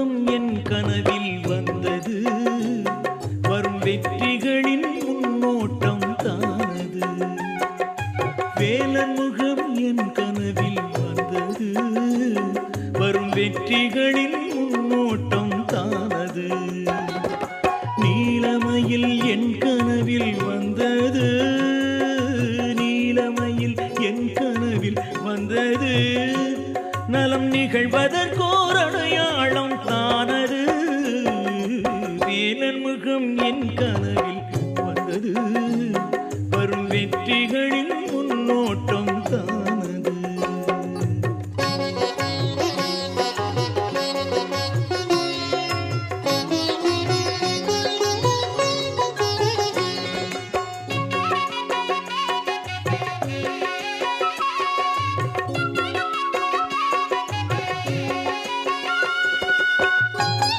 துன்பம் என் கனவில் வந்தது. வரும் வெற்றிகளின் முன்னோட்டம் தானது. வேலன் முகம் என் கனவில் வந்தது. வரும் வெற்றிகளின்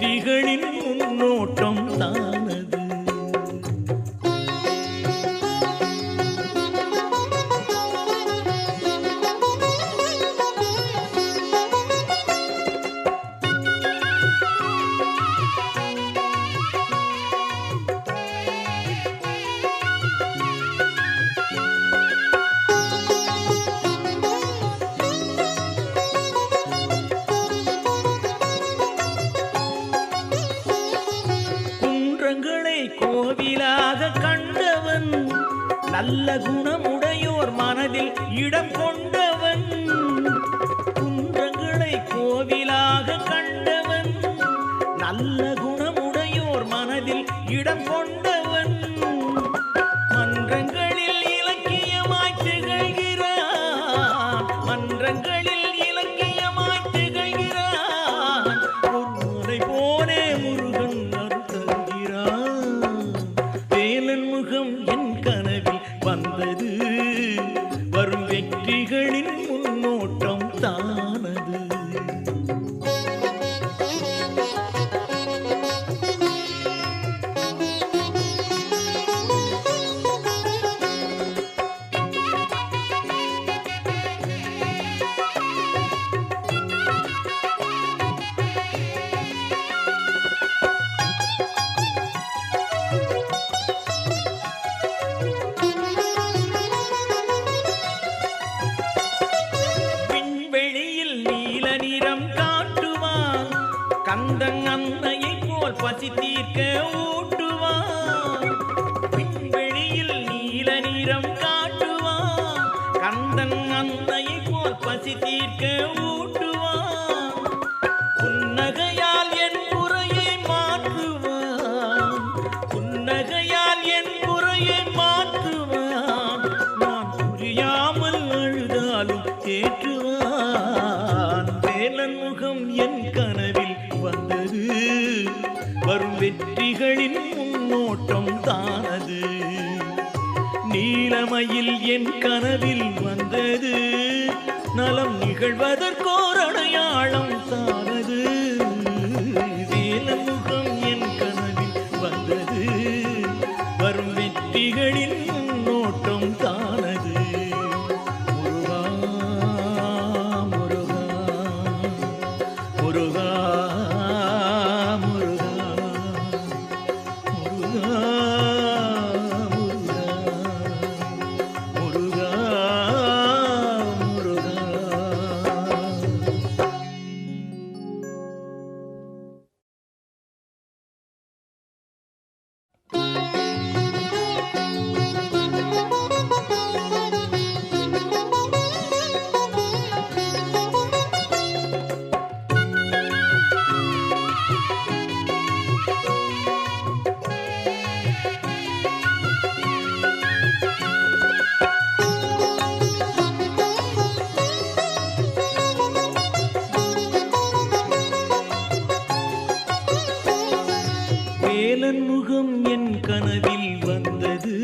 一个。நல்ல குணமுடையோர் மனதில் இடம் கொண்டவன் குன்றங்களை கோவிலாக கண்டவன் நல்ல கந்தன் அன்னையை போல் பசி தீர்க்க ஊட்டுவான். விண்வெளியில் நீல நிறம் காட்டுவான். கந்தன் அன்னையை போல் பசி தீர்க்க ஊட்டு தானது? வரும் வெற்றிகளின் முன்னோட்டம் தானது? நீலமையில் என் கனவில் வந்தது. நலம் நிகழ்வதற்கோர் அடையாளம் தானது. Música வேலன் முகம் என் கனவில் வந்தது.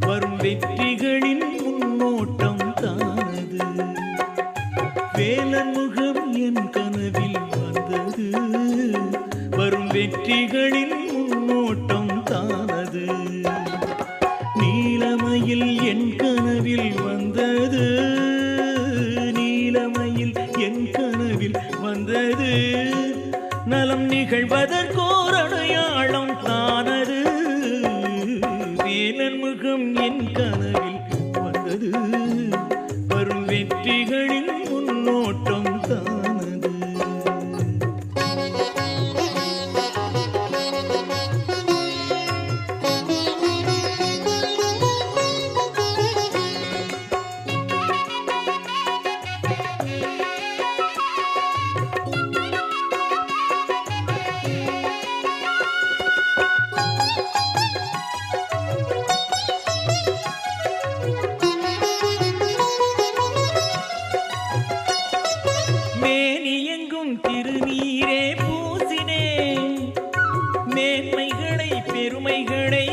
வரும் வெற்றிகளின் முன்னோட்டம் தானது. வேலன் முகம் என் கனவில் வந்தது. வரும் வெற்றிகளின் முன்னோட்டம் தானது. நீலமையில் என் கனவில் வந்தது. நீலமையில் என் கனவில் வந்தது. நலம் நிகழ்வதற்கோ பெருமைகளை